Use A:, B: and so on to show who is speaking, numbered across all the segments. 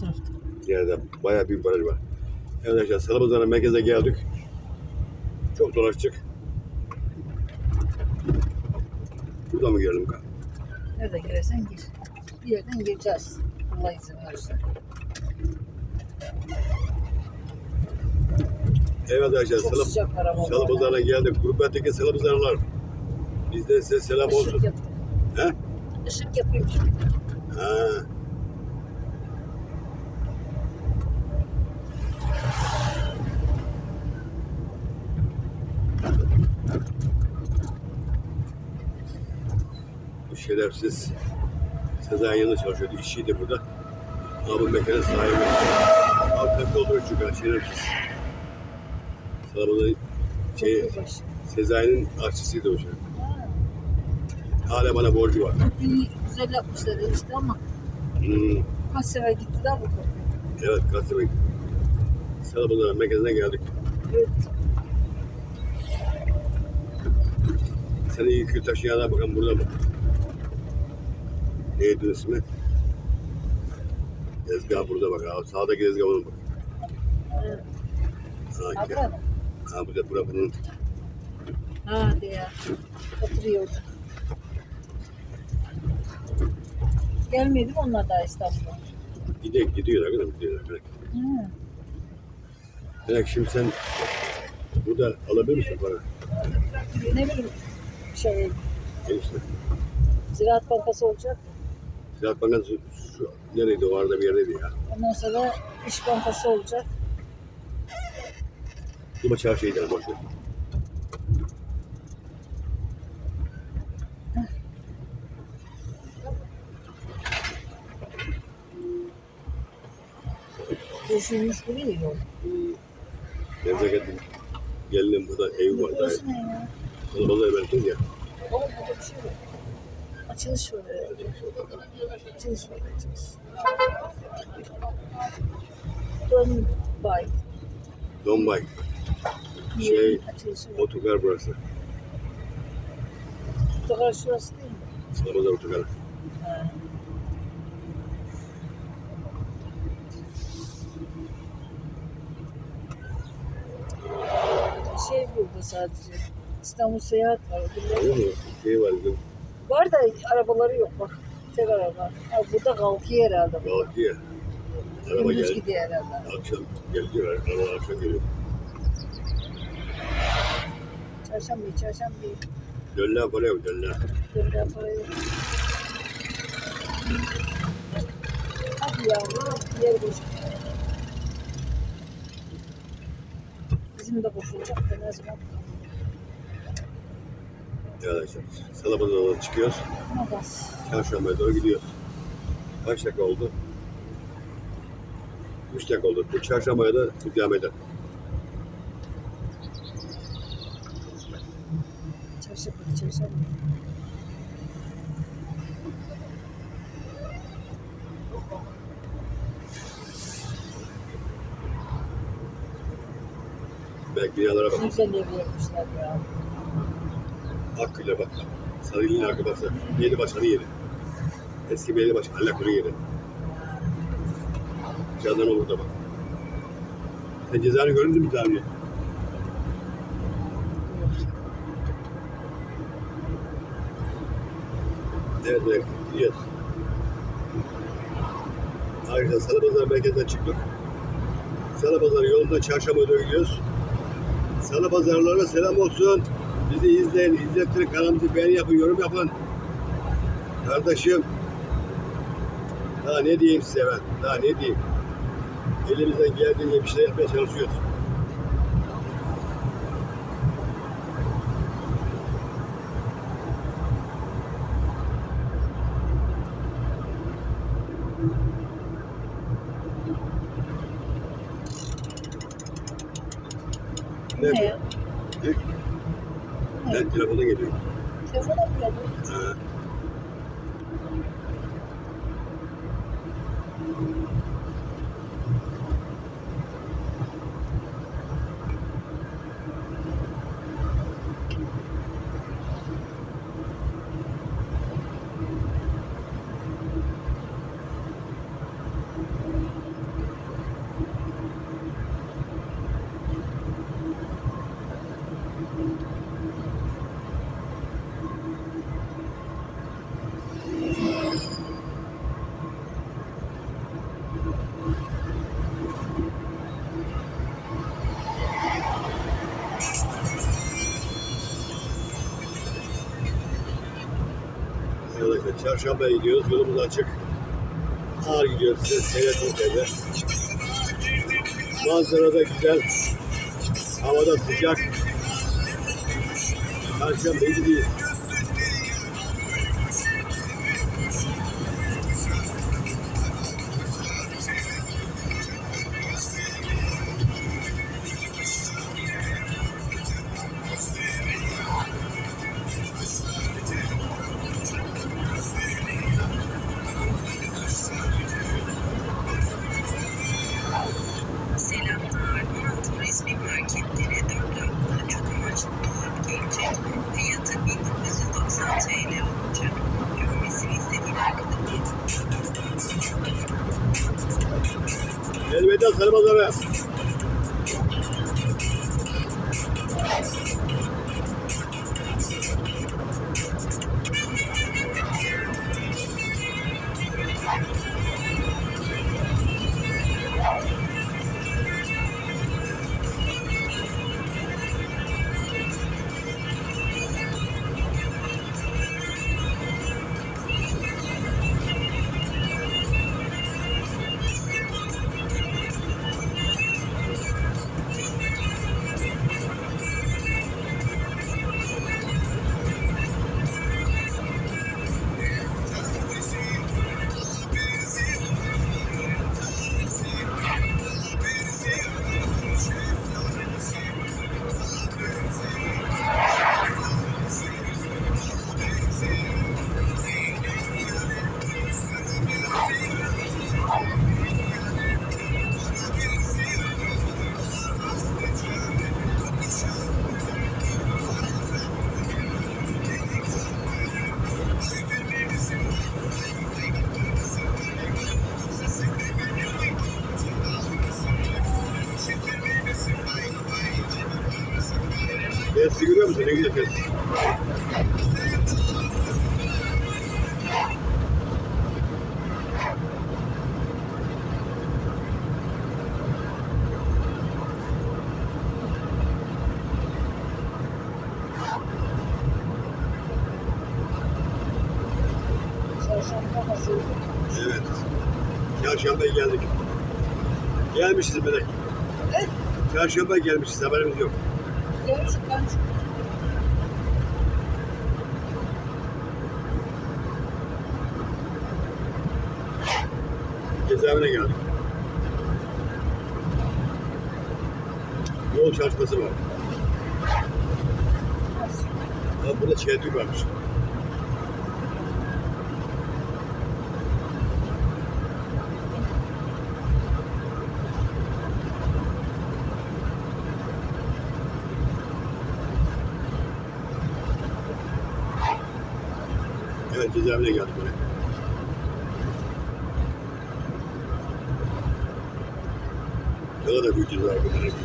A: tarafta.
B: Yerde bayağı büyük baraj var. Evet arkadaşlar Salıpazarı merkeze geldik. Çok dolaştık. Buradan mı girelim?
A: Nerede girersen gir. Bir yerden gireceğiz. Allah izin verirse.
B: Evet arkadaşlar
A: Çok sıcak araba.
B: Salıpazarı'na geldik. Gurbetteki Salıpazarılar. Bizden size selam olsun.
A: Işık yapıyor.
B: He?
A: Işık şimdi.
B: Ha. Şerefsiz Sezai yanında çalışıyordu. İşçiydi burada. Abi mekanın sahibi. Arkası olduğu için ben şerefsiz. Sarabada şey. Sezai'nin aşçısıydı o.
A: Ha,
B: Hala bana borcu var.
A: İyi, güzel yapmışlar işte ama
B: Hmm.
A: kaç sefer gittiler bu kapıya.
B: Evet, Kastamonu. Sarabada merkezine geldik.
A: Evet.
B: Seni yıkıyor taşıyanlar bakalım burada mı? Neydi ismi? Tezgah burada bak abi. Sağdaki tezgah onun bak.
A: Evet.
B: Ha,
A: Abla.
B: ha bu da buranın.
A: Ha diye. Oturuyordu. Gelmedi mi onlar daha İstanbul'a?
B: Gidiyor, gidiyor arkadaşlar. Gidiyor arkadaşlar. Demek şimdi sen burada alabilir misin para?
A: Ne bileyim şey
B: Enişte.
A: Ziraat Bankası olacak.
B: Ziraat Bankası şu nereydi o arada bir yerdeydi ya.
A: Ondan sonra İş Bankası olacak.
B: Duma çarşıya gidelim boş ver.
A: Düşünmüş gibi değil o.
B: Hmm. Memleketin gelinim burada ev var.
A: Burası ne ya?
B: kalabalığa verdim ya.
A: Oğlum burada bir şey var. Açılış var bay.
B: Donbay.
A: Bir
B: Şey,
A: yerin açılışı var.
B: Otogar burası.
A: Otogar şurası değil mi?
B: Salamazar Otogar.
A: Ha. Şey burada sadece. İstanbul Seyahat var.
B: Anladın mı? Şey var
A: Var da arabaları yok bak. Tek araba. Ha, burada kalkıyor herhalde.
B: Galatasaray. Araba
A: Gündüz
B: gel.
A: gidiyor herhalde.
B: Akşam geliyor. Araba akşam geliyor.
A: Çarşamba, çarşamba.
B: Döller para yok döller.
A: Böyle parayı. Hadi yavrum, yer boş. Bizim de boşulacak da ne zaman?
B: Arkadaşlar Salabazar'a çıkıyoruz.
A: Ama bas.
B: Çarşamba'ya doğru gidiyoruz. Kaç dakika oldu? 3 dakika oldu. Bu çarşambaya da devam eder.
A: Çarşamba, çarşamba.
B: Belki binalara bak.
A: Ne güzel ev yapmışlar ya.
B: Hakkıyla bak. Sarıylı'nın arkası. Yeni başkanı yeri. Eski belediye başkanı Allah yeri. Candan olur da bak. Sen cezanı göründün mü daha önce? Evet, evet. Gidiyoruz. Arkadaşlar Salıpazarı merkezden çıktık. Salıpazarı yolunda çarşamba doğru gidiyoruz. Salıpazarılara selam olsun. Bizi izleyin, izlettirin, kanalımızı beğeni yapın, yorum yapın. Kardeşim, daha ne diyeyim size ben, daha ne diyeyim. Elimizden geldiğince bir şeyler yapmaya çalışıyoruz.
A: Bu ne ya?
B: Ne? Ben telefona geliyorum.
A: Telefona mı
B: çarşambaya gidiyoruz. Yolumuz açık. Ağır gidiyoruz size seyretmek üzere. Manzara da güzel. Havada sıcak. Çarşamba gidiyoruz. Festi görüyor musun? Ne güzel.
A: Çarşamba.
B: Evet. Çarşambaya geldik. Gelmişiz Melek. Çarşamba gelmişiz haberimiz yok. Cezaevine geldik. Yol çalışması var. Ha, burada çeltik varmış. Cezaevine geldik buraya. Ne kadar büyük cezaevi bunlar.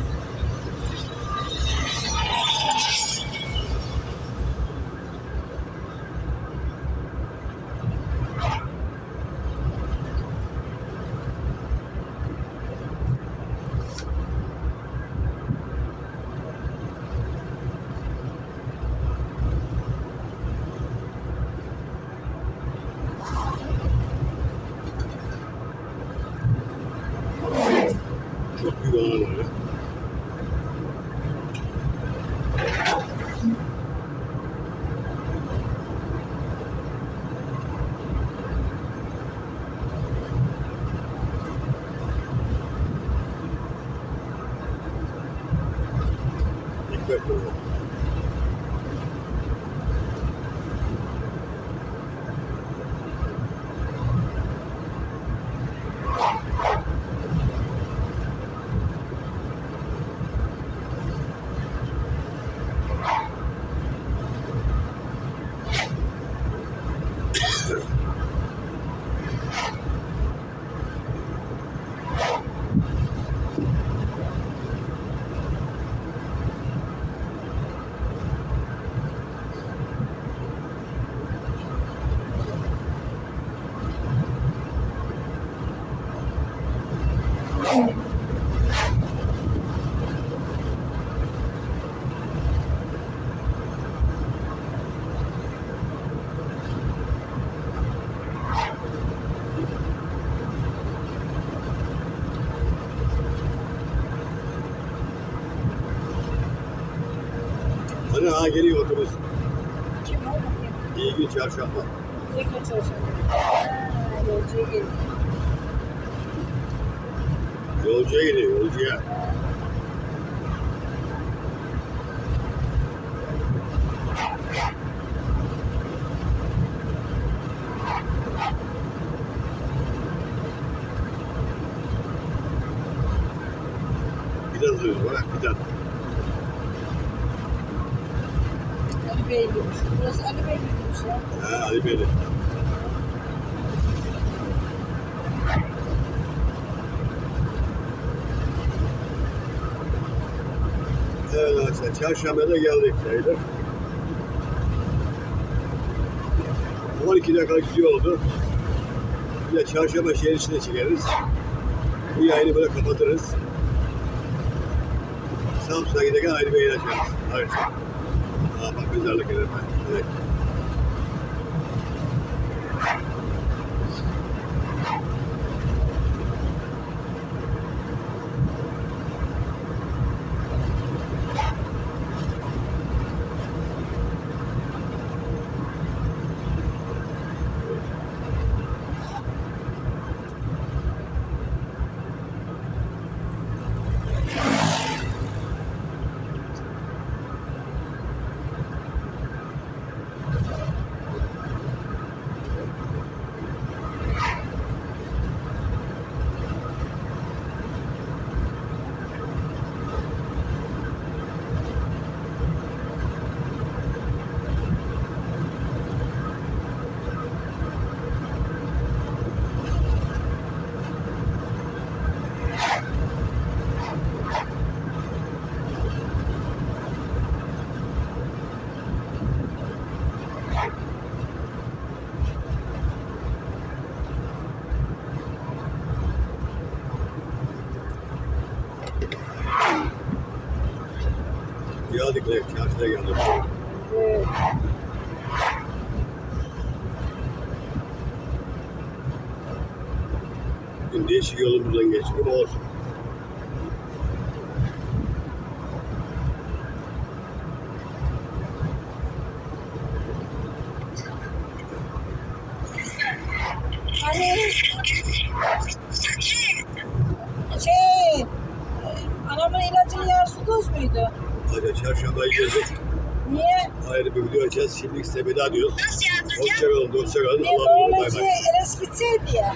B: Çok büyük alan Hani ha geliyor otobüs.
A: Kim o?
B: İyi gün çarşamba.
A: Ne kaçıracak? Ha, yolcuya geliyor.
B: Yolcuya gidiyor yolcuya. Biraz diyoruz bak bir tane.
A: Ali Bey gitmiş. Burası Ali Bey gitmiş ya.
B: Ha Ali Bey'le. Evet arkadaşlar çarşambaya da geldik sayılır. 12 dakika gidiyor oldu. Bir de çarşamba şehir içinde çekeriz. Bu yayını böyle kapatırız. Samsun'a giderken ayrı bir yayın açarız. Evet. Aa bak mezarlık eder. Evet. Çarşıda geldik.
A: Evet.
B: Değişik yolumuzdan ama olsun. Geldik.
A: Niye?
B: Ayrı bir video açacağız. Şimdilik size veda diyoruz. Hoşçakalın, hoşçakalın. Allah'a emanet olun. Bay bay.
A: Eres gitseydi ya.